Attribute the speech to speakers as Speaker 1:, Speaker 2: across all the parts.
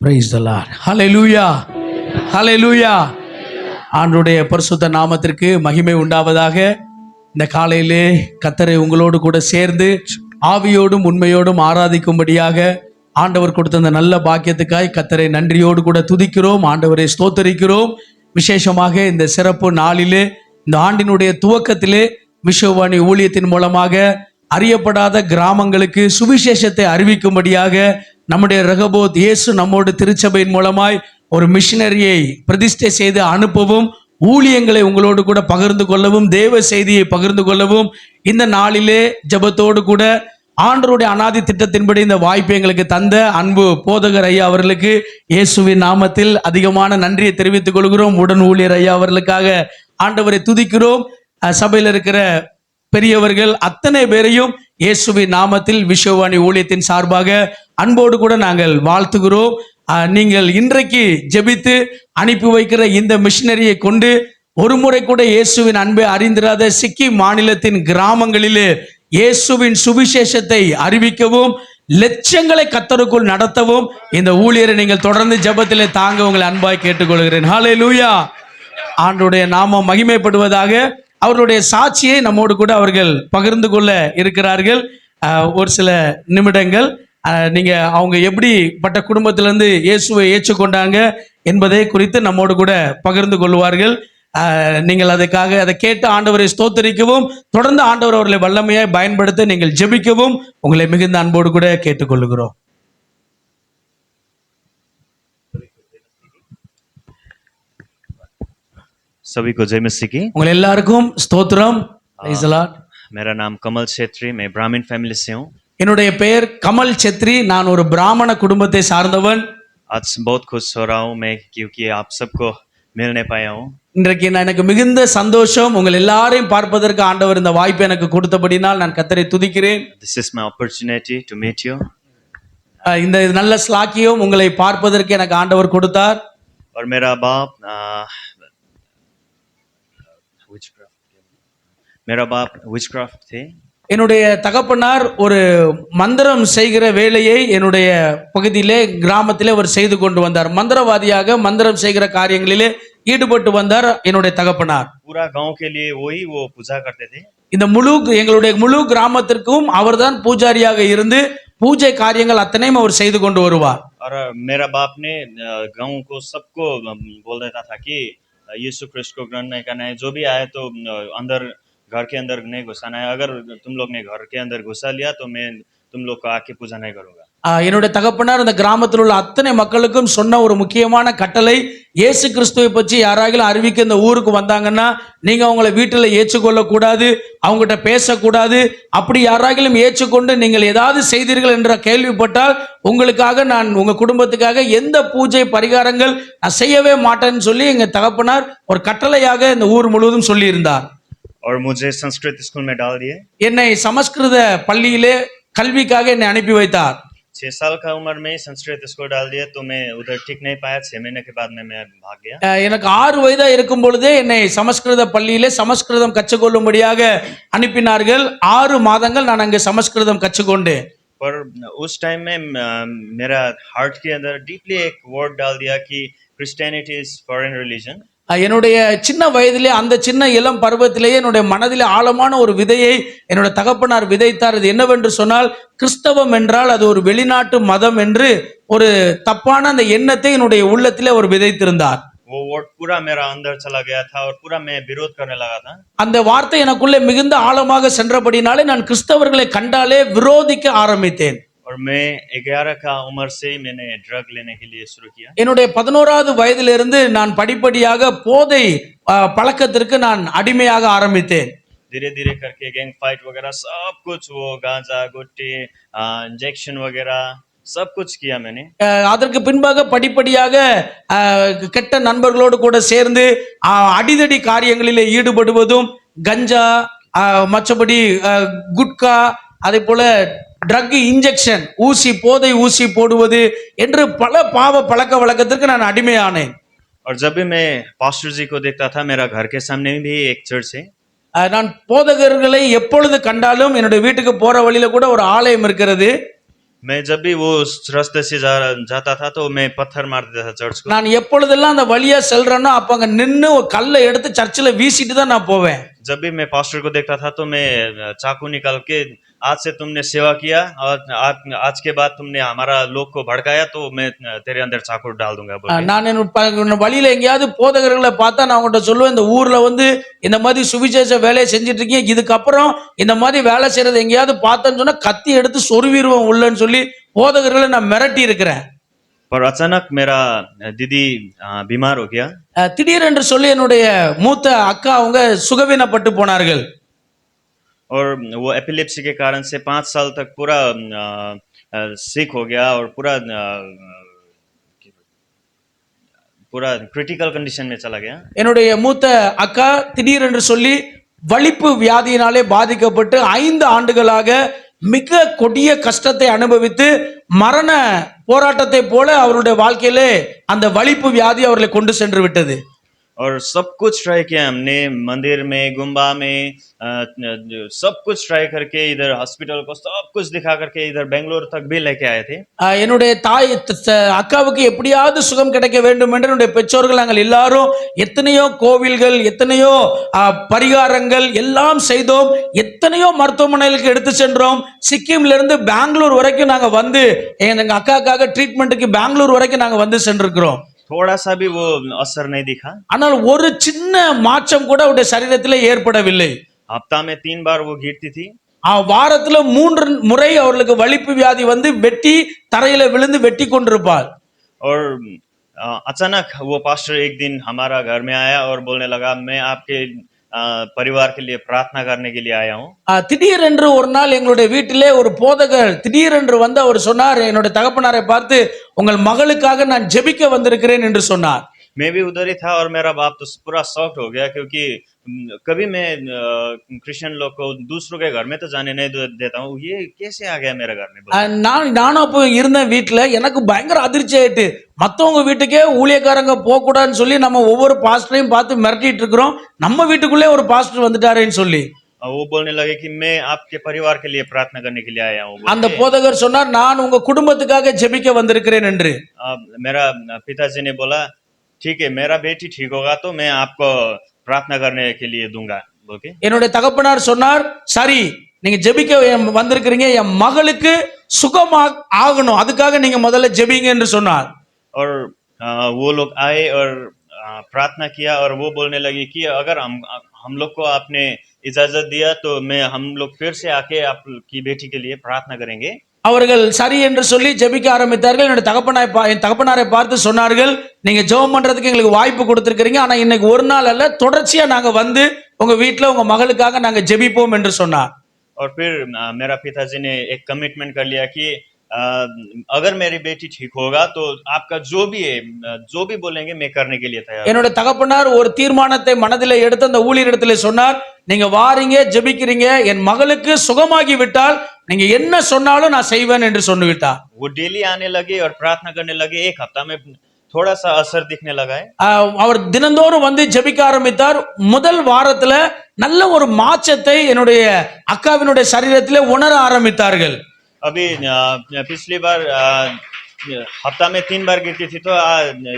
Speaker 1: Price தலா ஹலே லூயா ஹலே லூயா ஆண்டுடைய பரிசுத்த நாமத்திற்கு மகிமை உண்டாவதாக. இந்த காலையிலே கத்தரை உங்களோடு கூட சேர்ந்து ஆவியோடும் உண்மையோடும் ஆராதிக்கும்படியாக ஆண்டவர் கொடுத்த அந்த நல்ல பாக்கியத்துக்காய் கத்தரை நன்றியோடு கூட துதிக்கிறோம் ஆண்டவரை ஸ்தோத்தரிக்கிறோம். விசேஷமாக இந்த சிறப்பு நாளிலே இந்த ஆண்டினுடைய துவக்கத்திலே விஸ்வவாணி ஊழியத்தின் மூலமாக அறியப்படாத கிராமங்களுக்கு சுவிசேஷத்தை அறிவிக்கும்படியாக நம்முடைய ரகபோத் இயேசு நம்மோடு திருச்சபையின் மூலமாய் ஒரு மிஷினரியை பிரதிஷ்டை செய்து அனுப்பவும் ஊழியங்களை உங்களோடு கூட பகிர்ந்து கொள்ளவும் தேவ செய்தியை பகிர்ந்து கொள்ளவும் இந்த நாளிலே ஜெபத்தோடு கூட ஆண்டருடைய அனாதி திட்டத்தின்படி இந்த வாய்ப்பை எங்களுக்கு தந்த அன்பு போதகர் ஐயா அவர்களுக்கு இயேசுவின் நாமத்தில் அதிகமான நன்றியை தெரிவித்துக் கொள்கிறோம். உடன் ஊழியர் ஐயா அவர்களுக்காக ஆண்டவரை துதிக்கிறோம். சபையில் இருக்கிற பெரியவர்கள் அத்தனை பேரையும் இயேசுவின் நாமத்தில் விஸ்வவாணி ஊழியத்தின் சார்பாக அன்போடு கூட நாங்கள் வாழ்த்துகிறோம். நீங்கள் இன்றைக்கு ஜெபித்து அனுப்பி வைக்கிற இந்த மிஷினரியை கொண்டு ஒரு முறை கூட இயேசுவின் அன்பை அறிந்திராத சிக்கிம் மாநிலத்தின் கிராமங்களிலே இயேசுவின் சுவிசேஷத்தை அறிவிக்கவும் லட்சங்களை கத்தருக்குள் நடத்தவும் இந்த ஊழியரை நீங்கள் தொடர்ந்து ஜெபத்திலே தாங்க உங்களை அன்பாய் கேட்டுக்கொள்கிறேன். ஹalleluya ஆண்டுடைய நாமம் மகிமைப்படுவதாக அவர்களுடைய சாட்சியை நம்மோடு கூட அவர்கள் பகிர்ந்து கொள்ள இருக்கிறார்கள். ஒரு சில நிமிடங்கள். நீங்கள் நீங்க அவங்க எப்படிப்பட்ட குடும்பத்திலிருந்து இயேசுவை ஏற்றுக்கொண்டாங்க என்பதை குறித்து நம்மோடு கூட பகிர்ந்து கொள்வார்கள். நீங்கள் அதுக்காக அதை கேட்டு ஆண்டவரை ஸ்தோத்தரிக்கவும் தொடர்ந்து ஆண்டவர் அவர்களை வல்லமையை பயன்படுத்த நீங்கள் ஜெபிக்கவும் உங்களை மிகுந்த அன்போடு கூட கேட்டுக்கொள்கிறோம்
Speaker 2: सभी को जय मसीह की
Speaker 1: உங்கள் எல்லாருக்கும் ஸ்தோத்திரம் Praise the Lord.
Speaker 2: मेरा नाम कमल छेत्री मैं ब्राह्मण फैमिली से हूँ
Speaker 1: என்னுடைய பெயர் கமல் செத்ரி நான் ஒரு பிராமண குடும்பத்தை சார்ந்தவன்
Speaker 2: आज बहुत खुश हो रहा हूँ मैं क्योंकि आप सबको मिलने पाया हूँ
Speaker 1: இன்றைக்கு நான் எனக்கு மிகுந்த சந்தோஷம் உங்கள் எல்லாரையும் பார்ப்பதற்கு ஆண்டவர் இந்த வாய்ப்பை எனக்கு கொடுத்தபடினால் நான் கத்தரை துதிக்கிறேன்
Speaker 2: this is my opportunity to meet you
Speaker 1: அஹ் இந்த நல்ல ஸ்லாக்கியம் உங்களை பார்ப்பதற்கு எனக்கு ஆண்டவர் கொடுத்தார்
Speaker 2: और मेरा बाप मेरा बाप विचक्राफ्ट थे
Speaker 1: என்னுடைய தகப்பனார் ஒரு மந்திரம் செய்கிற வேலையை என்னுடைய பகுதியிலே கிராமத்திலே அவர் செய்து கொண்டு வந்தார் மந்திரவாதியாக மந்திரம் செய்கிற காரியங்களிலே ஈடுபட்டு வந்தார் என்னுடைய தகப்பனார்
Speaker 2: पूरा गांव के लिए वही वो पूजा करते थे
Speaker 1: இந்த முழு எங்களுடைய முழு கிராமத்திற்கும் அவர்தான் பூஜாரியாக இருந்து பூஜை காரியங்கள் அத்தனையும் அவர் செய்து கொண்டு வருவார்
Speaker 2: और मेरा बाप ने आ, गांव को सबको अम, बोल देता था कि आ, यीशु क्रिस्ट को ग्रहण नहीं करना है जो भी आए तो अम, अंदर घर के अंदर नहीं घुसाना है अगर तुम लोग ने घर के अंदर घुसा लिया तो मैं तुम लोग को आके पूजा नहीं करूंगा
Speaker 1: ஆஹ் என்னுடைய தகப்பனார் இந்த கிராமத்தில் உள்ள அத்தனை மக்களுக்கும் சொன்ன ஒரு முக்கியமான கட்டளை இயேசு கிறிஸ்துவை பற்றி யாராகிலும் அறிவிக்க இந்த ஊருக்கு வந்தாங்கன்னா நீங்க அவங்கள வீட்டில் ஏற்றுக்கொள்ள கூடாது அவங்ககிட்ட பேசக்கூடாது அப்படி யாராகிலும் ஏற்றுக்கொண்டு நீங்கள் ஏதாவது செய்தீர்கள் என்ற கேள்விப்பட்டால் உங்களுக்காக நான் உங்க குடும்பத்துக்காக எந்த பூஜை பரிகாரங்கள் நான் செய்யவே மாட்டேன்னு சொல்லி எங்க தகப்பனார் ஒரு கட்டளையாக இந்த ஊர் முழுவதும் சொல்லியிருந்தார்
Speaker 2: और मुझे संस्कृत स्कूल में डाल दिए
Speaker 1: என்னை சமஸ்கிருத பள்ளியிலே கல்விக்காக என்னை அனுப்பி வைத்தார்
Speaker 2: छह साल का उम्र में ही संस्कृत स्कूल डाल दिया तो मैं उधर ठीक नहीं पाया छह महीने के बाद में मैं भाग गया
Speaker 1: அஹ் எனக்கு ஆறு வயதா இருக்கும் பொழுதே என்னை சமஸ்கிருத பள்ளியிலே சமஸ்கிருதம் கற்றுக்கொள்ளும்படியாக அனுப்பினார்கள் ஆறு மாதங்கள் நான் அங்கே சமஸ்கிருதம் கற்றுக்கொண்டேன்
Speaker 2: पर उस टाइम में अ, मेरा हार्ट के अंदर डीपली एक वर्ड डाल दिया कि क्रिस्टियनिटी इज फॉरेन रिलीजन
Speaker 1: அஹ் என்னுடைய சின்ன வயதிலே அந்த சின்ன இளம் பருவத்திலேயே என்னுடைய மனதில் ஆழமான ஒரு விதையை என்னுடைய தகப்பனார் விதைத்தார். அது என்னவென்று சொன்னால் கிறிஸ்தவம் என்றால் அது ஒரு வெளிநாட்டு மதம் என்று ஒரு தப்பான அந்த எண்ணத்தை என்னுடைய உள்ளத்தில் அவர் விதைத்திருந்தார். அந்த வார்த்தை எனக்குள்ளே மிகுந்த ஆழமாக சென்றபடினாலே நான் கிறிஸ்தவர்களை கண்டாலே விரோதிக்க ஆரம்பித்தேன்.
Speaker 2: और मैं ग्यारह का उम्र से ही मैंने ड्रग लेने के लिए शुरू किया
Speaker 1: என்னுடைய பதினோராவது வயதிலிருந்து நான் படிப்படியாக போதை அஹ், பழக்கத்திற்கு நான் அடிமையாக ஆரம்பித்தேன்
Speaker 2: धीरे धीरे करके गैंग फाइट वगैरह सब कुछ वो गांजा गुट्टी इंजेक्शन वगैरह सब कुछ किया मैंने
Speaker 1: அஹ், அதற்கு பின்பாக படிப்படியாக அஹ், கெட்ட நண்பர்களோடு கூட சேர்ந்து அஹ், அடிதடி காரியங்களிலே ஈடுபடுவதும் கஞ்சா அஹ், மற்றபடி அஹ், குட்கா அதே போல ட்ரக் இன்ஜெக்ஷன் ஊசி போதை ஊசி போடுவது என்று பல பாவ பழக்க வழக்கத்திற்கு நான் அடிமையானேன்
Speaker 2: और जब भी मैं पास्टर जी को देखता था मेरा घर के सामने भी एक चर्च है
Speaker 1: அஹ், நான் போதகர்களை எப்பொழுது கண்டாலும் என்னுடைய வீட்டுக்கு போற வழியில கூட ஒரு ஆலயம் இருக்கிறது
Speaker 2: मैं जब भी वो उस रास्ते से जा जाता था तो मैं पत्थर मार देता था चर्च को
Speaker 1: நான் எப்பொழுதெல்லாம் அந்த வழியா செல்றேனோ அப்ப அங்க நின்னு ஒரு கல்லை எடுத்து சர்ச்சில் வீசிட்டு தான் நான் போவேன்
Speaker 2: जब भी मैं पास्टर को देखता था तो मैं चाकू निकाल के आज से तुमने सेवा किया और आज, आज के बाद तुमने हमारा लोग को भड़काया तो मैं तेरे अंदर चाकू डाल दूंगा बोल के।
Speaker 1: நான் என்னோட ப- என்னோட வழியில எங்கேயாவது போதகர்களை பார்த்தா நான் அவங்கள்ட்ட சொல்லுவேன் இந்த ஊர்ல வந்து இந்த மாதிரி சுவிசேஷ வேலையை செஞ்சுட்டு இருக்கீங்க இதுக்கப்புறம் இந்த மாதிரி வேலை செய்யறது எங்கேயாவது பார்த்தேன்னு சொன்னா கத்தி எடுத்து சொருவிடுவோம் உள்ளன்னு சொல்லி போதகர்களை நான் மிரட்டி இருக்கிறேன்
Speaker 2: पर अचानक मेरा दीदी अ, बीमार हो गया
Speaker 1: அஹ் திடீரென்று சொல்லி என்னுடைய மூத்த அக்கா அவங்க சுகவீனப்பட்டு போனார்கள்
Speaker 2: और वो एपिलेप्सी के कारण से पाँच साल तक पूरा सिक हो गया और पूरा अ, पूरा क्रिटिकल कंडीशन में चला गया
Speaker 1: என்னுடைய மூத்த அக்கா திடீரென்று சொல்லி வலிப்பு வியாதியினாலே பாதிக்கப்பட்டு ஐந்து ஆண்டுகளாக மிக கொடிய கஷ்டத்தை அனுபவித்து மரண போராட்டத்தை போல அவருடைய வாழ்க்கையிலே அந்த வலிப்பு வியாதி அவர்களை கொண்டு சென்று விட்டது
Speaker 2: और सब कुछ ट्राई किया हमने मंदिर में गुम्बा में अ, सब कुछ ट्राई करके इधर हॉस्पिटल को सब कुछ दिखा करके इधर बेंगलोर तक भी लेके आए थे
Speaker 1: ஆஹ் என்னுடைய தாய் த- த- அக்காவுக்கு எப்படியாவது சுகம் கிடைக்க வேண்டும் என்று என்னுடைய பெற்றோர்கள் நாங்கள் எல்லாரும் எத்தனையோ கோவில்கள் எத்தனையோ ஆஹ், பரிகாரங்கள் எல்லாம் செய்தோம் எத்தனையோ மருத்துவமனைகளுக்கு எடுத்து சென்றோம் சிக்கிம்ல இருந்து பெங்களூர் வரைக்கும் நாங்க வந்து எங்க அக்காக்காக ட்ரீட்மெண்ட்டுக்கு பெங்களூர் வரைக்கும் நாங்க வந்து சென்றிருக்கிறோம்
Speaker 2: थोड़ा सा भी वो असर नहीं दिखा
Speaker 1: ஆனால் ஒரு சின்ன மாற்றம் கூட அவருடைய சரீரத்தில் ஏற்படவில்லை
Speaker 2: हफ्ता में तीन बार वो गिरती थी
Speaker 1: ஆ, வாரத்துல மூன்று முறை அவர்களுக்கு வலிப்பு வியாதி வந்து வெட்டி தரையில விழுந்து வெட்டி கொண்டிருப்பார்
Speaker 2: और अ, अचानक वो पास्टर एक दिन हमारा घर में आया और बोलने लगा मैं आपके अ, परिवार के लिए प्रार्थना करने के लिए आया हूँ
Speaker 1: ஆ, திடீரென்று ஒரு நாள் எங்களுடைய வீட்டிலே ஒரு போதகர் திடீரென்று வந்து அவர் சொன்னார் என்னுடைய தகப்பனாரை பார்த்து உங்கள் மகளுக்காக நான் ஜெபிக்க வந்திருக்கிறேன் என்று சொன்னார்
Speaker 2: मैं भी उधर ही था और मेरा बाप तो पूरा सॉफ्ट हो गया क्योंकि अम, कभी मैं क्रिश्चियन लोग को दूसरों के घर में तो जाने नहीं दे- देता हूँ ये कैसे आ गया मेरे घर में
Speaker 1: ஆ, நான் நானும் அப்போ இருந்தேன் வீட்டில் எனக்கு பயங்கர அதிர்ச்சி ஆயிட்டு மற்றவங்க வீட்டுக்கே ஊழியக்காரங்க போகக்கூடாதுன்னு சொல்லி நம்ம ஒவ்வொரு பாஸ்டரையும் பார்த்து மிரட்டிட்டு இருக்கிறோம் நம்ம வீட்டுக்குள்ளே ஒரு பாஸ்டர் வந்துட்டாரேன்னு சொல்லி
Speaker 2: और वो बोलने लगे कि मैं आपके परिवार के लिए प्रार्थना करने के लिए आया हूँ बोल
Speaker 1: அந்த
Speaker 2: के।
Speaker 1: போதகர் சொன்னார் நான் உங்க குடும்பத்துக்காக ஜெபிக்க வந்திருக்கிறேன் என்று
Speaker 2: अब मेरा पिताजी ने बोला ठीक है मेरा बेटी ठीक होगा तो मैं आपको प्रार्थना करने के लिए दूंगा बोल के
Speaker 1: என்னுடைய தகப்பனார் சொன்னார் சரி நீங்க ஜெபிக்க என் வந்திருக்கிறீங்க என் மகளுக்கு சுகமா ஆகணும் அதுக்காக நீங்க முதல்ல ஜெபிங்க என்று சொன்னார்
Speaker 2: और अ, वो लोग आए और अ, प्रार्थना किया और वो बोलने लगी कि अगर हम हम लोग को आपने इजाजत दिया तो मैं हम लोग फिर से आके आपकी बेटी के लिए प्रार्थना करेंगे
Speaker 1: அவர்கள் சரி என்று சொல்லி ஜெபிக்க ஆரம்பித்தார்கள் என்னுடைய தகப்பனாய் பா- என் தகப்பனாரை பார்த்து சொன்னார்கள் நீங்க ஜெபம் பண்றதுக்கு எங்களுக்கு வாய்ப்பு கொடுத்திருக்கிறீங்க ஆனா இன்னைக்கு ஒரு நாள் அல்ல தொடர்ச்சியா நாங்க வந்து உங்க வீட்டுல உங்க மகளுக்காக நாங்க ஜெபிப்போம் என்று சொன்னார்
Speaker 2: और फिर अ, मेरा पिताजी ने एक कमिटमेंट कर लिया कि अ, अगर मेरी बेटी ठीक होगा तो आपका जो भी है अ, जो भी बोलेंगे मैं करने के लिए तैयार हूं।
Speaker 1: என்னுடைய தகப்பனார் ஒரு தீர்மானத்தை மனதிலே எடுத்து அந்த ஊழியரிடத்துல சொன்னார் நீங்க வாரீங்க ஜெபிக்கிறீங்க என் மகளுக்கு சுகமாகி விட்டால் நீங்க என்ன சொன்னாலும் நான் செய்வேன் என்று சொல்லிவிட்டார்
Speaker 2: वो डेली आने लगे और प्रार्थना करने लगे एक हफ्ता में थोड़ा सा असर दिखने लगा है
Speaker 1: ஆஹ் அவர் தினந்தோறும் வந்து ஜெபிக்க ஆரம்பித்தார் முதல் வாரத்துல நல்ல ஒரு மாற்றத்தை என்னுடைய அக்காவினுடைய சரீரத்திலே உணர ஆரம்பித்தார்கள்
Speaker 2: अभी अ, पिछली बार अ, हफ्ता में तीन बार गिरती थी तो आ,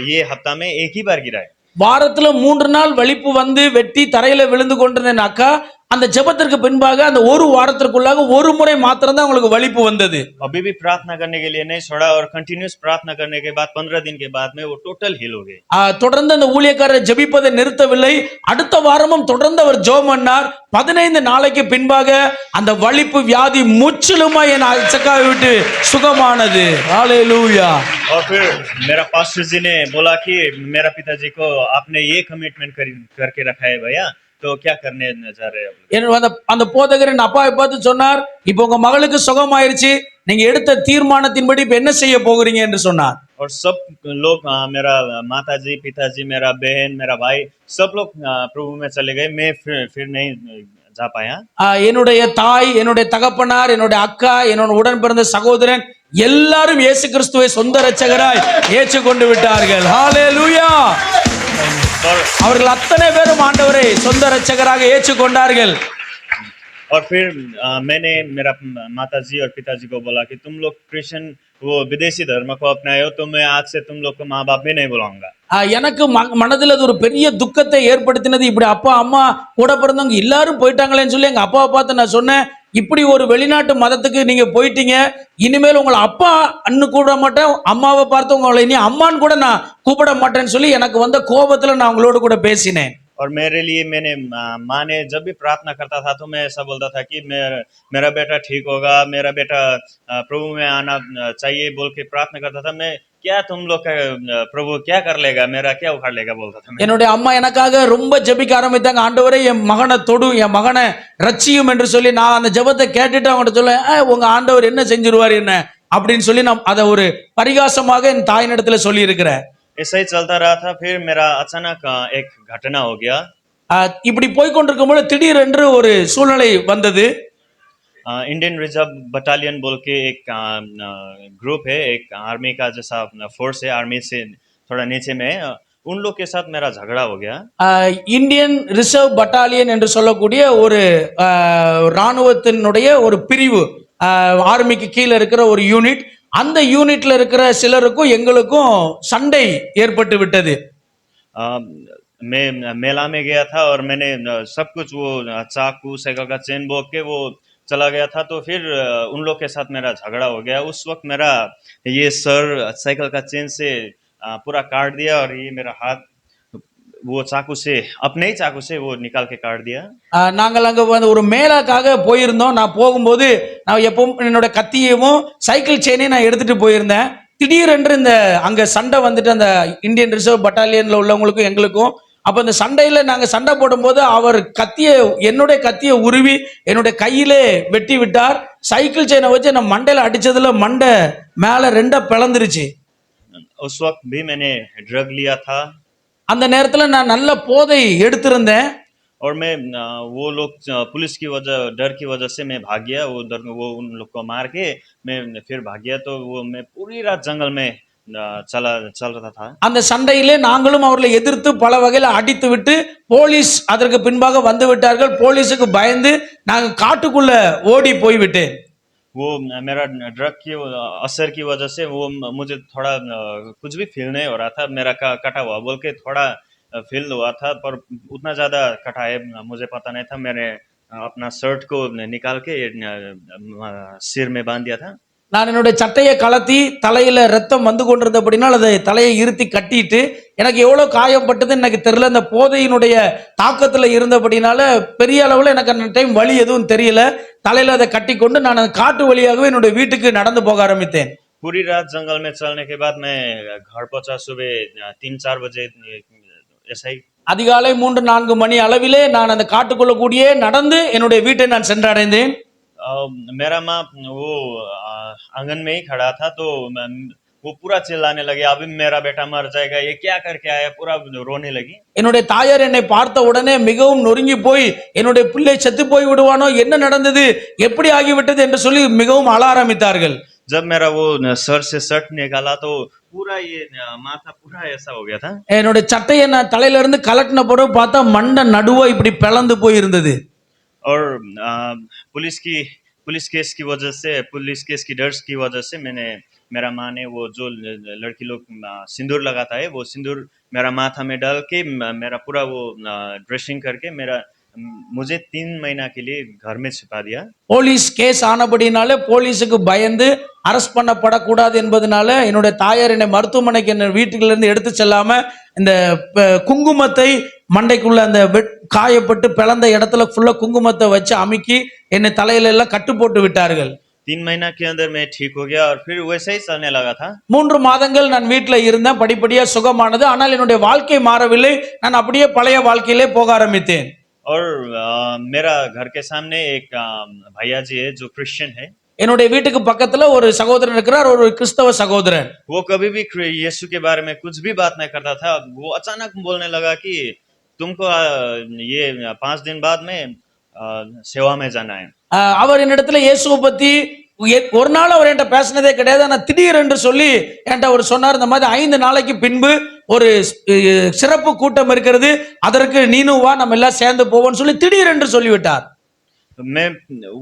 Speaker 2: ये हफ्ता में एक ही बार गिरा है
Speaker 1: வாரத்துல மூன்று நாள் வலிப்பு வந்து வெட்டி தரையில விழுந்து கொண்டிருந்த என் அக்கா அந்த ஜெபத்திற்கு பின்பாக அந்த ஒரு வாரத்திற்குள்ளாக ஒரு முறை மாத்திரம் தான் அவங்களுக்கு வலிப்பு வந்தது
Speaker 2: अभी भी प्रार्थना करने के लिए नहीं छोड़ा और कंटिन्यूस प्रार्थना करने के बाद पंद्रह दिन के बाद में वो टोटल हिल हो गए
Speaker 1: ஆஹ் தொடர்ந்து அந்த ஊழியக்காரர் ஜெபிப்பதை நிறுத்தவில்லை அடுத்த வாரமும் தொடர்ந்து அவர் ஜெபம் பண்ணார் பதினைந்து நாளைக்கு பின்பாக அந்த வலிப்பு வியாதி முற்றிலுமா என் அச்சக்காவை விட்டு சுகமானது ஹalleluya
Speaker 2: और फिर मेरा पास्टर जी ने बोला कि मेरा पिताजी को आपने ये कमिटमेंट कर, करके रखा है भैया तो क्या करने जा रहे हैं आप लोग?
Speaker 1: என் அந்த அந்த போதகர் என் அப்பாவை பார்த்து சொன்னார் இப்போ உங்க மகளுக்கு சுகமாயிருச்சு நீங்க எடுத்த தீர்மானத்தின்படி இப்ப என்ன செய்ய போகிறீங்க என்று சொன்னார்
Speaker 2: और सब लोग अ, मेरा माता जी पिताजी मेरा बहन मेरा भाई सब लोग अ, प्रभु में चले गए मैं फिर फिर नहीं जा पाया
Speaker 1: ஆஹ் என்னுடைய தாய் என்னுடைய தகப்பனார் என்னுடைய அக்கா என்னோட உடன் பிறந்த சகோதரன் எல்லாரும் இயேசு கிறிஸ்துவை சொந்த ரட்சகராய் ஏற்றுக்கொண்டு விட்டார்கள் ஹalleluya
Speaker 2: और
Speaker 1: அவர்கள் அத்தனை பேரும் ஆண்டவரை சொந்த ரட்சகராக ஏற்றுக்கொண்டார்கள்
Speaker 2: और फिर अ, मैंने मेरा माता जी और पिताजी को बोला कि तुम लोग क्रिश्चियन वो विदेशी धर्म को अपनाए हो तो मैं आज से तुम लोग को माँ बाप भी नहीं बुलाऊंगा
Speaker 1: ஆஹ் எனக்கு ம- மனதுல அது ஒரு பெரிய துக்கத்தை ஏற்படுத்தினது இப்படி அப்பா அம்மா கூட பிறந்தவங்க எல்லாரும் போயிட்டாங்களேன்னு சொல்லி எங்க அப்பாவை பார்த்து நான் சொன்னேன் இப்படி ஒரு வெளிநாட்டு மதத்துக்கு நீங்க போயிட்டீங்க இனிமேல் உங்களை அப்பா அண்ணு கூட மாட்டேன் அம்மாவை பார்த்து உங்களை இனி அம்மான்னு கூட நான் கூப்பிட மாட்டேன்னு சொல்லி எனக்கு வந்த கோபத்துல நான் உங்களோட கூட பேசினேன்
Speaker 2: और मेरे लिए मैंने अ, माँ ने जब भी प्रार्थना करता था तो मैं ऐसा बोलता था कि मेरा मेरा बेटा ठीक होगा मेरा बेटा अ, प्रभु में आना अ, चाहिए बोल के प्रार्थना करता था मैं क्या तुम लोग का अ, प्रभु क्या कर लेगा मेरा क्या उखाड़ लेगा बोलता था मैं
Speaker 1: என்னுடைய அம்மா எனக்காக ரொம்ப ஜெபிக்க ஆரம்பித்தாங்க ஆண்டவரே என் மகனை தொடு என் மகனை ரட்சியும் என்று சொல்லி நான் அந்த ஜெபத்தை கேட்டுட்டு அவங்கள்ட்ட சொல்லுவேன் "ஆ, உங்க ஆண்டவர் என்ன செஞ்சிருவார் என்ன அப்படின்னு சொல்லி நான் அதை ஒரு பரிகாசமாக என் தாயினிடத்துல சொல்லி இருக்கிறேன்
Speaker 2: ऐसा ही चलता रहा था फिर मेरा अचानक अ, एक घटना हो गया
Speaker 1: இப்படி போய் கொண்டிருக்கும்போது திடீரென்று ஒரு சூழ்நிலை வந்தது
Speaker 2: इंडियन रिजर्व बटालियन बोल के एक ग्रुप है एक आर्मी का जैसा फोर्स है आर्मी से थोड़ा नीचे में है, उन लोग के साथ मेरा झगड़ा हो गया
Speaker 1: ஆஹ், இந்தியன் ரிசர்வ் பட்டாலியன் என்று சொல்லக்கூடிய ஒரு ஆஹ், இராணுவத்தினுடைய ஒரு பிரிவு ஆஹ், ஆர்மிக்கு கீழே இருக்கிற ஒரு யூனிட் அந்த யூனிட்ல இருக்கிற சிலருக்கும் எங்களுக்கும் சண்டை ஏற்பட்டு விட்டது
Speaker 2: अ, मैं मेला में गया था और मैंने अ, सब कुछ वो अ, चाकू साइकिल का चेन बोक के वो चला गया था तो फिर अ, उन लोग के साथ मेरा झगड़ा हो गया उस वक्त मेरा ये सर साइकिल का चेन से अ, पूरा काट दिया और ये मेरा हाथ वो चाकू से अपने ही चाकू से वो निकाल के काट दिया
Speaker 1: ஆஹ், நாங்கள் அங்க வந்து ஒரு மேலாக்காக போயிருந்தோம் நான் போகும்போது நான் எப்பவும் என்னோட கத்தியவும் சைக்கிள் செயினையும் நான் எடுத்துட்டு போயிருந்தேன் திடீரென்று இந்த அங்க சண்டை வந்துட்டு அந்த இந்தியன் ரிசர்வ் பட்டாலியன்ல உள்ளவங்களுக்கும் எங்களுக்கும் அப்ப இந்த சண்டையில நாங்க சண்டை போடும்போது அவர் கத்திய என்னுடைய கத்திய உருவி என்னுடைய கையிலே வெட்டி விட்டார் சைக்கிள் செயினை வச்சு நான் மண்டையில அடிச்சதுல மண்டை மேல ரெண்டா பிளந்துருச்சு
Speaker 2: उस वक्त भी मैंने ड्रग लिया था
Speaker 1: அந்த நேரத்துல நான் நல்ல போதை எடுத்திருந்தேன்
Speaker 2: और मैं अ, वो लोग अ, पुलिस की वजह डर की वजह से मैं भाग गया वो डर वो उन लोग को मार के मैं फिर भाग गया तो वो मैं पूरी रात जंगल में अ, चला चल रहा था
Speaker 1: அந்த சண்டையிலே நாங்களும் அவர்களை எதிர்த்து பல வகையில அடித்து விட்டு போலீஸ் அதற்கு பின்பாக வந்து விட்டார்கள் போலீஸுக்கு பயந்து நாங்க காட்டுக்குள்ள ஓடி போய்விட்டேன்
Speaker 2: वो मेरा ड्रग की असर की वजह से वो मुझे थोड़ा अ, कुछ भी फील नहीं हो रहा था मेरा का- कटा हुआ बोल के थोड़ा फील हुआ था पर उतना ज़्यादा कटा है मुझे पता नहीं था मैंने अ, अपना शर्ट को निकाल के अ, अ, सिर में बांध दिया था
Speaker 1: நான் என்னுடைய சட்டையை கலத்தி தலையில ரத்தம் வந்து கொண்டிருந்தபடினால் அதை தலையை இருத்தி கட்டிட்டு எனக்கு எவ்வளவு காயப்பட்டதுன்னு எனக்கு தெரியல இந்த போதையினுடைய தாக்கத்துல இருந்தபடினால பெரிய அளவுல எனக்கு அந்த டைம் வலி எதுவும் தெரியல தலையில அதை கட்டி கொண்டு நான் அந்த காட்டு வழியாகவே என்னுடைய வீட்டுக்கு நடந்து போக ஆரம்பித்தேன்
Speaker 2: पूरी रात जंगल में चलने के बाद मैं घर पहुंचा सुबह अ, तीन चार बजे ऐसा ही
Speaker 1: அதிகாலை மூன்று நான்கு மணி அளவிலே நான் அந்த காட்டுக்குள்ள கூடியே நடந்து என்னுடைய வீட்டை நான் சென்றடைந்தேன்
Speaker 2: अ, मेरा माँ वो अ, आंगन में ही खड़ा था तो मैं- वो पूरा चिल्लाने लगे अभी मेरा बेटा मर जाएगा ये क्या करके आया पूरा रोने लगी
Speaker 1: என்னுடைய தாயார் என்னை பார்த்த உடனே மிகவும் நொறுங்கி போய் என்னுடைய பிள்ளை செத்து போய் விடுவானோ என்ன நடந்தது எப்படி ஆகிவிட்டது என்று சொல்லி மிகவும் அழ ஆரம்பித்தார்கள்
Speaker 2: जब मेरा वो सर से शर्ट निकाला तो पूरा ये अ, माथा पूरा ऐसा हो गया था
Speaker 1: என்னுடைய சட்டையை நான் தலையில இருந்து கலட்டின பிறகு பார்த்தா மண்டை நடுவா இப்படி பிளந்து போய் இருந்தது
Speaker 2: और अ, पुलिस की पुलिस केस की वजह से पुलिस केस की डर की वजह से मैंने मेरा माँ ने वो जो ल- लड़की लोग अ, सिंदूर लगाता है वो सिंदूर मेरा माथा में डाल के म- मेरा पूरा वो ड्रेसिंग करके मेरा मुझे तीन महीना के लिए घर में छिपा दिया
Speaker 1: போலீஸ் கேஸ் ஆனபடினால போலீஸுக்கு பயந்து அரெஸ்ட் பண்ணப்படக்கூடாது என்பதனால என்னுடைய தாயார் என்னை மருத்துவமனைக்கு என்ன வீட்டுக்குள்ள இருந்து எடுத்து செல்லாம இந்த ப- குங்குமத்தை மண்டைக்குள்ள அந்த வெட்- காயப்பட்டு பிளந்த இடத்துல ஃபுல்லா குங்குமத்தை வச்சு அமுக்கி என்னை தலையில எல்லாம் கட்டு போட்டு விட்டார்கள்
Speaker 2: तीन महीना के अंदर मैं ठीक हो गया और फिर वैसे ही चलने लगा था
Speaker 1: மூன்று மாதங்கள் நான் வீட்டில் இருந்தேன் படிப்படியா சுகமானது ஆனால் என்னுடைய வாழ்க்கை மாறவில்லை நான் அப்படியே பழைய வாழ்க்கையிலே போக ஆரம்பித்தேன்
Speaker 2: और अ, मेरा घर के सामने एक अ, भैया जी है जो क्रिश्चियन है
Speaker 1: என்னுடைய வீட்டுக்கு பக்கத்துல ஒரு சகோதரன் இருக்கிறார் ஒரு கிறிஸ்தவ சகோதரன்
Speaker 2: वो कभी भी क्रि- यीशु के बारे में कुछ भी बात नहीं करता था वो अचानक बोलने लगा कि तुमको अ, ये पांच दिन बाद में अ, सेवा में जाना है
Speaker 1: ஆஹ் அவர் என்னிடத்துல இயேசுவை பத்தி எ- ஒரு நாள் அவர் என்கிட்ட பேசினதே கிடையாது ஆனா திடீரென்று சொல்லி என்கிட்ட அவர் சொன்னார் இந்த மாதிரி ஐந்து நாளைக்கு பின்பு ஒரு அஹ், சிறப்பு கூட்டம் இருக்கிறது அதற்கு நீனும் வா நம்ம எல்லாம் சேர்ந்து போவோம்னு சொல்லி திடீரென்று சொல்லிவிட்டார்
Speaker 2: मैं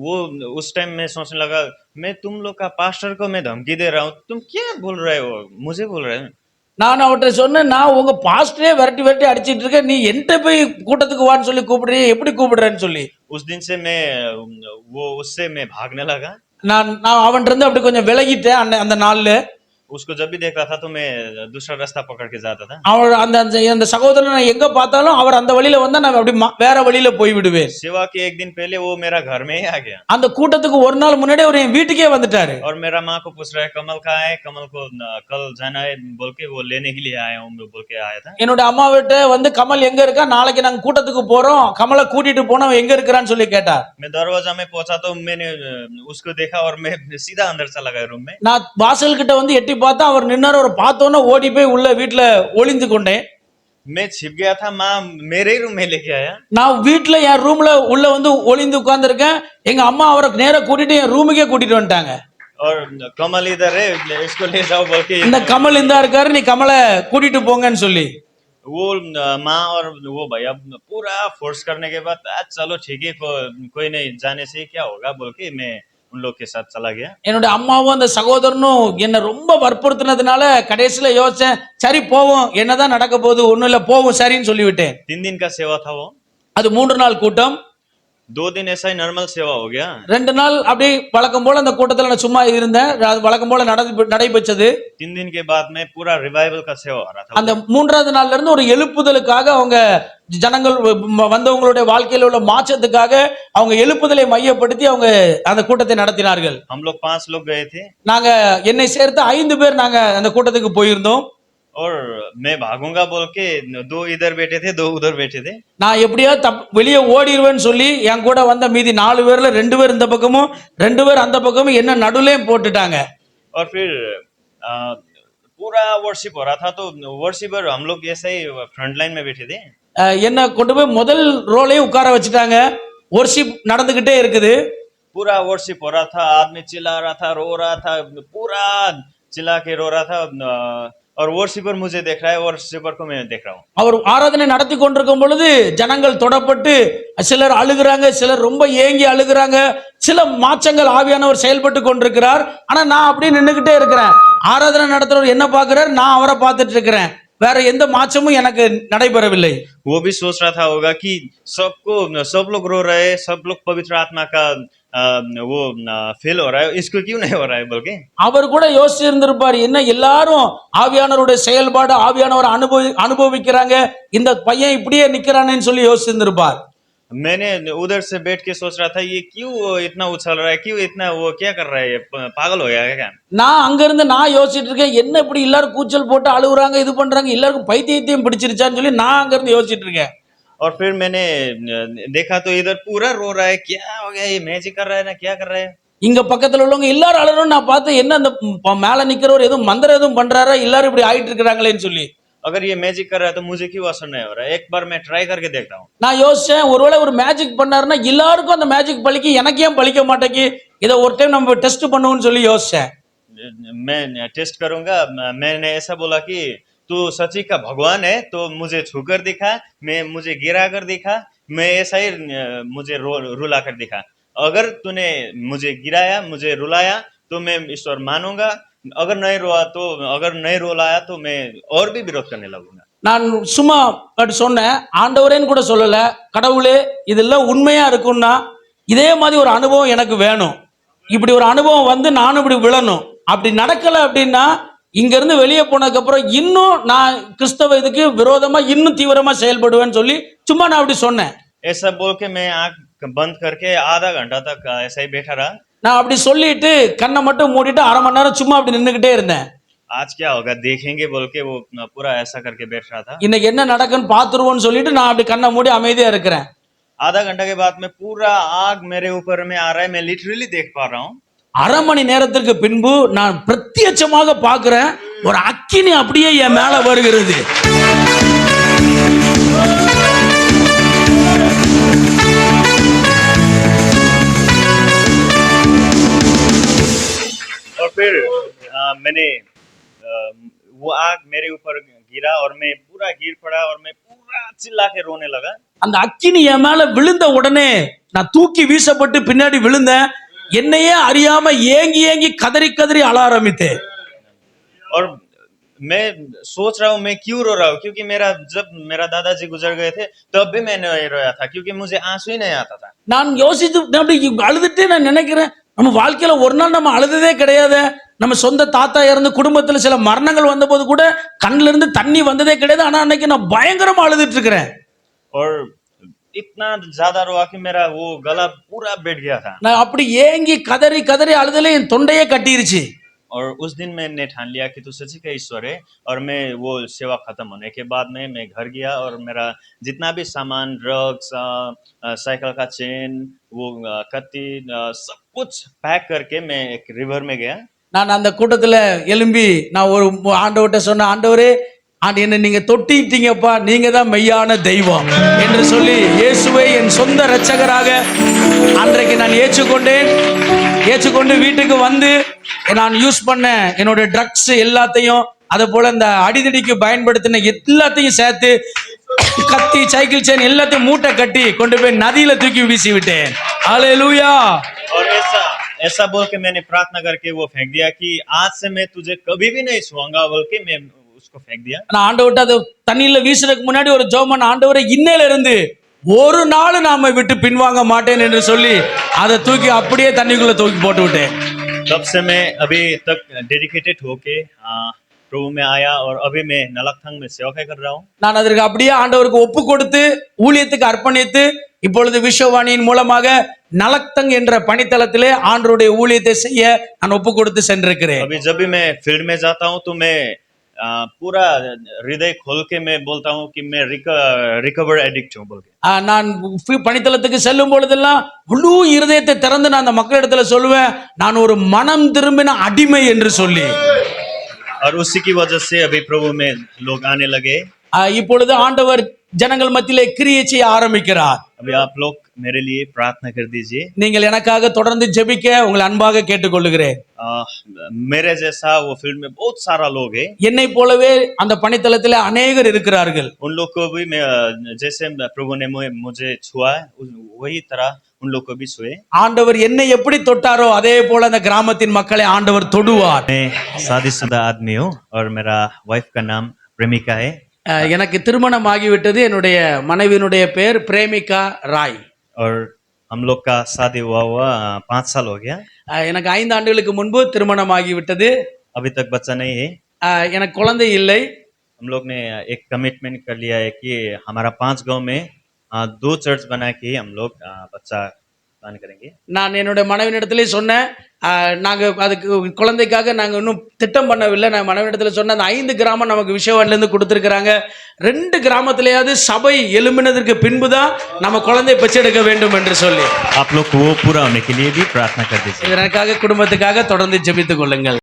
Speaker 2: वो उस टाइम मैं सोचने लगा मैं तुम लोग का पास्टर को मैं धमकी दे रहा हूँ तुम क्या बोल रहे हो मुझे बोल रहे हो
Speaker 1: நான் அவர்கிட்ட சொன்னேன் நான் உங்கள் பாஸ்டரே விரட்டி விரட்டி அடிச்சிட்டு இருக்கேன். நீ என்கிட்ட போய் கூட்டத்துக்கு வான்னு சொல்லி கூப்பிடுறிய எப்படி கூப்பிடுறேன்னு சொல்லி.
Speaker 2: உஸ் தின் சே ஓ உஸ்ஸே மே பாக்னே
Speaker 1: நான் நான் அவன்கிட்ட இருந்து அப்படி கொஞ்சம் விலகிட்டேன் அந்த அந்த நாளில்.
Speaker 2: उसको जब भी देखता था तो मैं दूसरा रास्ता पकड़ के जाता था
Speaker 1: அவர் அந்த அந்த அந்த சகோதரனை நான் எங்க பார்த்தாலும் அவர் அந்த வழியில வந்தா நான் அப்படி மா- வேற வழியில போய் விடுவேன்
Speaker 2: सेवा के एक दिन पहले वो मेरा घर में ही आ गया
Speaker 1: அந்த கூட்டத்துக்கு ஒரு நாள் முன்னாடி அவர் என் வீட்டுக்கே வந்துட்டாரு
Speaker 2: और मेरा माँ को पूछ रहा है कमल कहाँ है कमल को न, कल जाना है बोल के वो लेने के लिए आया हूँ बोल के आया था
Speaker 1: என்னோட அம்மா விட்டு வந்து கமல் எங்க இருக்கா நாளைக்கு நாங்க கூட்டத்துக்கு போறோம் கமலை கூட்டிட்டு போனோம் அவன் எங்க இருக்கிறான்னு சொல்லி கேட்டார்
Speaker 2: मैं दरवाजा में पहुंचा तो मैंने अ, उसको देखा और मैं सीधा अंदर चला गया रूम में
Speaker 1: நான் வாசல் கிட்ட வந்து எட்டி பார்த்தா அவர் நின்னார் அவர் பார்த்தோன்னே ஓடி போய் உள்ள வீட்டுல ஒளிந்து கொண்டேன்
Speaker 2: मैं छिप गया था माँ मेरे ही रूम में लेके आया
Speaker 1: நான் வீட்டுல என் ரூம்ல உள்ள வந்து ஒளிந்து உட்கார்ந்திருக்கேன் எங்க அம்மா அவரை நேரா கூட்டிட்டு என் ரூமுக்கே கூட்டிட்டு வந்துட்டாங்க
Speaker 2: और कमल इधर है इसको ले जाओ बोल के
Speaker 1: இந்த கமல் இந்தா இருக்காரு நீ கமலை கூட்டிட்டு போங்கன்னு சொல்லி
Speaker 2: वो अ, माँ और वो भैया पूरा फोर्स करने के बाद "आ, चलो ठीक है को, कोई नहीं जाने से क्या होगा बोल के मैं उन लोग के साथ चला गया
Speaker 1: என்னோட அம்மாவும் அந்த சகோதரனும் என்னை ரொம்ப வற்புறுத்தினதுனால கடைசியில யோசிச்சேன் சரி போவோம் என்னதான் நடக்க போகுது ஒண்ணும் இல்ல போவோம் சரின்னு சொல்லிவிட்டேன்
Speaker 2: तीन दिन का सेवा था वो
Speaker 1: அது மூன்று நாள் கூட்டம்
Speaker 2: दो दिन ऐसा ही नॉर्मल सेवा हो गया
Speaker 1: ரெண்டு நாள் அப்படி வழக்கம் போல அந்த கூட்டத்துல நான் சும்மா இருந்தேன் அது வழக்கம் போல நட- நடைபெற்றது
Speaker 2: तीन दिन के बाद में पूरा रिवाइवल का सेवा हो रहा था
Speaker 1: அந்த மூன்றாவது நாள்ல இருந்து ஒரு எழுப்புதலுக்காக அவங்க ஜனங்கள் வ- வந்தவங்களுடைய வாழ்க்கையில உள்ள மாற்றத்துக்காக அவங்க எழுப்புதலை மையப்படுத்தி அவங்க அந்த கூட்டத்தை நடத்தினார்கள்
Speaker 2: हम लोग पांच लोग गए थे
Speaker 1: நாங்க என்னை சேர்த்து ஐந்து பேர் நாங்க அந்த கூட்டத்துக்கு போயிருந்தோம்
Speaker 2: और मैं भागूंगा बोल के दो इधर बैठे थे दो उधर बैठे थे
Speaker 1: நான் எப்படியோ தப் வெளியே ஓடிடுவேன்னு சொல்லி என் கூட வந்த மீதி நாலு பேர்ல ரெண்டு பேர் இந்த பக்கமும் ரெண்டு பேர் அந்த பக்கமும் என்ன நடுவுலயும் போட்டுட்டாங்க
Speaker 2: और फिर अ, पूरा वर्शिप हो रहा था तो वर्शिपर हम लोग ऐसे ही फ्रंट लाइन में बैठे थे
Speaker 1: அஹ் என்னை கொண்டு போய் முதல் ரோலையும் உட்கார வச்சுட்டாங்க ஒர்ஷிப் நடந்துகிட்டே இருக்குது
Speaker 2: पूरा वर्शिप हो रहा था आदमी चिल्ला रहा था रो रहा था पूरा चिल्ला के रो रहा था अ, और वर्शिपर मुझे देख रहा है वर्शिपर को मैं देख रहा हूँ
Speaker 1: அவர் ஆராதனை நடத்தி கொண்டிருக்கும் பொழுது ஜனங்கள் தொடப்பட்டு சிலர் அழுகுறாங்க சிலர் ரொம்ப ஏங்கி அழுகுறாங்க சில மாற்றங்கள் ஆவியானவர் செயல்பட்டு கொண்டிருக்கிறார் ஆனா நான் அப்படியே நின்னுகிட்டே இருக்கிறேன் ஆராதனை நடத்துறவர் என்ன பார்க்கிறார் நான் அவரை பார்த்துட்டு இருக்கிறேன் வேற எந்த மாற்றமும் எனக்கு நடைபெறவில்லை
Speaker 2: वो भी सोच रहा था होगा कि सबको सब लोग रो रहे हैं सब लोग पवित्र आत्मा का अ, वो फेल हो रहा है इसको क्यों नहीं हो रहा है बोल के
Speaker 1: அவர் கூட யோசிச்சு இருந்திருப்பார் என்ன எல்லாரும் ஆவியானவருடைய செயல்பாடு ஆவியானவர் அனுபவி அனுபவிக்கிறாங்க இந்த பையன் இப்படியே நிக்கிறானேன்னு சொல்லி யோசிச்சிருந்திருப்பார்
Speaker 2: मैंने उधर से बैठ के सोच रहा था ये क्यों इतना उछल रहा है क्यों इतना वो क्या कर रहा है ये प- पागल हो गया है क्या
Speaker 1: நான் அங்க இருந்து நான் யோசிச்சுட்டு இருக்கேன் என்ன இப்படி எல்லாரும் கூச்சல் போட்டு அழுகுறாங்க இது பண்றாங்க எல்லாருக்கும் பைத்தியத்தையும் பிடிச்சிருச்சான்னு சொல்லி நான் அங்க இருந்து யோசிச்சுட்டு இருக்கேன்
Speaker 2: और फिर मैंने अ, देखा तो इधर पूरा रो रहा है क्या हो गया ये मैजिक कर रहा है ना क्या कर रहा है
Speaker 1: இங்க பக்கத்துல உள்ளவங்க எல்லாரும் அழறோம் நான் பார்த்து என்ன அந்த ப- மேல நிக்கிறவர் எதுவும் மந்திரம் எதுவும் பண்றாரா எல்லாரும் இப்படி ஆயிட்டு இருக்கிறாங்களேன்னு சொல்லி
Speaker 2: अगर ये मैजिक कर रहा है तो मुझे क्यों असर नहीं हो रहा है एक बार मैं ट्राई करके देखता हूँ
Speaker 1: நான் யோசிச்சேன் ஒருவேளை ஒரு மேஜிக் பண்ணாருன்னா எல்லாருக்கும் அந்த மேஜிக் பலிக்கு எனக்கு ஏன் பலிக்க மாட்டேங்கி இதை ஒரு டைம் நம்ம டெஸ்ட் பண்ணுவோம்னு சொல்லி யோசிச்சேன்
Speaker 2: मैं टेस्ट करूंगा म- मैंने ऐसा बोला कि तू सच्ची का भगवान है तो मुझे छूकर दिखा मैं मुझे गिरा कर दिखा मैं ऐसा ही अ, मुझे रो रुला कर दिखा अगर तूने मुझे गिराया मुझे रुलाया तो मैं ईश्वर मानूंगा अगर नहीं रोआ तो अगर नहीं रुलाया तो मैं और भी विरोध करने लगूंगा
Speaker 1: நான் சும்மா அப்படி சொன்னேன் ஆண்டவரேன்னு கூட சொல்லல கடவுளே இதெல்லாம் உண்மையா இருக்கும்னா இதே மாதிரி ஒரு அனுபவம் எனக்கு வேணும் இப்படி ஒரு அனுபவம் வந்து நானும் இப்படி விழணும் அப்படி நடக்கல அப்படின்னா இங்க இருந்து வெளியே போனதுக்கு அப்புறம் இன்னும் நான் கிறிஸ்தவ இதுக்கு விரோதமா இன்னும் தீவிரமா செயல்படுவேன்னு சொல்லி சும்மா நான் அப்படி சொன்னேன்
Speaker 2: ऐसा बोल के मैं आंख बंद करके आधा घंटा तक ऐसा ही बैठा रहा
Speaker 1: நான் அப்படி சொல்லிட்டு கண்ணை மட்டும் மூடிட்டு அரை மணி நேரம் சும்மா அப்படி நின்றுகிட்டே இருந்தேன்
Speaker 2: आज क्या होगा देखेंगे बोल के वो पूरा ऐसा करके बैठ रहा था
Speaker 1: இன்னைக்கு என்ன நடக்குன்னு பார்த்துருவோன்னு சொல்லிட்டு நான் அப்படி கண்ணை மூடி அமைதியா இருக்கிறேன்
Speaker 2: आधा घंटा के बाद में पूरा आग मेरे ऊपर में आ रहा है मैं लिटरली देख पा रहा हूँ
Speaker 1: அரை மணி நேரத்திற்கு பின்பு நான் பிரத்யட்சமாக பார்க்கிறேன் ஒரு அக்கினி அப்படியே என் மேல வருகிறது
Speaker 2: और फिर अ, मैंने अ, वो आग मेरे ऊपर गिरा और मैं पूरा गिर पड़ा और मैं पूरा चिल्ला के रोने लगा
Speaker 1: அந்த அக்கினி என் மேல விழுந்த உடனே நான் தூக்கி வீசப்பட்டு பின்னாடி விழுந்தேன் என்னையே அறியாம ஏங்கி ஏங்கி கதறி கதறி அழ ஆரம்பித்தேன்
Speaker 2: और मैं सोच रहा हूँ मैं क्यों रो रहा हूँ क्योंकि मेरा जब मेरा दादाजी गुजर गए थे तब भी मैं नहीं रोया था क्योंकि मुझे आंसू ही नहीं आता था
Speaker 1: நான் யோசித்து நான் அப்படி அழுதுட்டு நான் நினைக்கிறேன் நம்ம வாழ்க்கையில ஒரு நாள் நம்ம அழுததே கிடையாது நம்ம சொந்த தாத்தா இறந்து குடும்பத்துல சில மரணங்கள் வந்தபோது கூட கண்ணுல இருந்து தண்ணி வந்ததே கிடையாது ஆனா அன்னைக்கு நான் பயங்கரமா அழுதுட்டு இருக்கிறேன்
Speaker 2: और इतना ज्यादा रोआ कि मेरा वो गला पूरा बैठ गया था
Speaker 1: நான் அப்படி ஏங்கி கதறி கதறி அழுதல என் தொண்டையே கட்டிருச்சு
Speaker 2: और उस दिन मैंने ठान लिया कि तू सच्ची का ईश्वर है और मैं वो सेवा खत्म होने के बाद में मैं घर गया और मेरा जितना भी सामान ड्रग्स साइकिल का चेन वो अ, कत्ती अ, सब कुछ पैक करके मैं एक रिवर में गया
Speaker 1: நான் அந்த கூட்டத்துல எழும்பி நான் ஒரு ஆண்டவர்கிட்ட சொன்ன ஆண்டவரே ஆண்டு என்ன நீங்க தொட்டிட்டீங்கப்பா நீங்க தான் மெய்யான தெய்வம் என்று சொல்லி இயேசுவை என் சொந்த இரட்சகராக அன்றைக்கு நான் ஏற்றுக்கொண்டேன் ஏற்றுக்கொண்டு வீட்டுக்கு வந்து நான் யூஸ் பண்ண என்னோட ட்ரக்ஸ் எல்லாத்தையும் அதே போல இந்த அடிதடிக்கு பயன்படுத்தின எல்லாத்தையும் சேர்த்து கத்தி சைக்கிள் செயின் எல்லாத்தையும் மூட்டை கட்டி கொண்டு போய் நதியில தூக்கி வீசி விட்டேன் ஹalleluya
Speaker 2: और ऐसा ऐसा बोल के मैंने प्रार्थना करके वो फेंक दिया कि आज से मैं तुझे कभी भी नहीं छुआंगा बोल के मैं उसको फेंक दिया
Speaker 1: நான் ஆண்டவர்கிட்ட அது தண்ணியில வீசுறதுக்கு முன்னாடி ஒரு ஜோமன் ஆண்டவரை இன்னையில இருந்து ஒரு நாள் நாம விட்டு பின்வாங்க மாட்டேன் என்று சொல்லி அதை தூக்கி அப்படியே தண்ணிக்குள்ள தூக்கி போட்டு விட்டேன்
Speaker 2: तब से मैं अभी तक डेडिकेटेड होके अ, प्रभु में आया और अभी मैं नलकथंग में सेवा कर रहा हूँ
Speaker 1: நான் அதற்கு அப்படியே ஆண்டவருக்கு ஒப்பு கொடுத்து ஊழியத்துக்கு அர்ப்பணித்து இப்பொழுது விஸ்வவாணியின் மூலமாக நலக்தங் என்ற பணித்தளத்திலே ஆண்டவருடைய ஊழியத்தை செய்ய நான் ஒப்பு கொடுத்து சென்றிருக்கிறேன்
Speaker 2: अभी जब भी मैं फील्ड में जाता हूँ तो मैं अ, पूरा हृदय खोल के मैं बोलता हूँ कि मैं रिकवर एडिक्ट हूँ बोल के
Speaker 1: ஆஹ் நான் ஃபி- பணித்தளத்துக்கு செல்லும் பொழுதெல்லாம் முழு இருதயத்தை திறந்து நான் அந்த மக்களிடத்துல சொல்லுவேன் நான் ஒரு மனம் திரும்பின அடிமை என்று சொல்லி
Speaker 2: और उसी की वजह से अभी प्रभु में लोग आने लगे
Speaker 1: ஆஹ் இப்பொழுது ஆண்டவர் ஜனங்கள் மத்தியிலே கிரியை செய்ய ஆரம்பிக்கிறார்
Speaker 2: अभी आप लोग मेरे लिए प्रार्थना कर दीजिए
Speaker 1: நீங்கள் எனக்காக தொடர்ந்து ஜெபிக்க உங்களை அன்பாக கேட்டுக்கொள்கிறேன்
Speaker 2: अ, मेरे जैसा वो फील्ड में बहुत सारा लोग है
Speaker 1: என்னை போலவே அந்த பணித்தளத்திலே அநேகர் இருக்கிறார்கள்
Speaker 2: उन लोग को भी मैं अ, जैसे प्रभु ने मुझे- मुझे छुआ है, उस- वही तरह उन लोग को भी छुए
Speaker 1: ஆண்டவர் என்னை எப்படி தொட்டாரோ அதே போல அந்த கிராமத்தின் மக்களை ஆண்டவர் தொடுவார்
Speaker 2: मैं शादीशुदा आदमी हूँ और मेरा वाइफ का नाम प्रेमिका है
Speaker 1: ஆஹ் எனக்கு திருமணம் ஆகிவிட்டது என்னுடைய மனைவியினுடைய பெயர் பிரேமிகா ராய்
Speaker 2: और हम लोग का शादी हुआ हुआ अ, पाँच साल हो गया
Speaker 1: ஆஹ் எனக்கு ஐந்து ஆண்டுகளுக்கு முன்பு திருமணம் ஆகிவிட்டது
Speaker 2: अभी तक बच्चा नहीं है
Speaker 1: ஆஹ் எனக்கு குழந்தை இல்லை
Speaker 2: हम लोग ने एक कमिटमेंट कर लिया है कि हमारा पांच गांव में अ, दो चर्च बना के हम लोग अ, बच्चा दान करेंगे
Speaker 1: நான் என்னுடைய மனைவியிடத்திலே சொன்னேன் நாங்கள் அதுக்கு குழந்தைக்காக நாங்கள் இன்னும் திட்டம் பண்ணவில்லை. நான் மனைவிடத்தில் சொன்ன அந்த ஐந்து கிராமம் நமக்கு விஷயவான்லேருந்து கொடுத்துருக்குறாங்க. ரெண்டு கிராமத்திலேயாவது சபை எழும்பினதற்கு பின்பு தான் நம்ம குழந்தை பெற்றெடுக்க வேண்டும் என்று சொல்லி. இதற்காக குடும்பத்துக்காக தொடர்ந்து ஜெபித்துக் கொள்ளுங்கள்.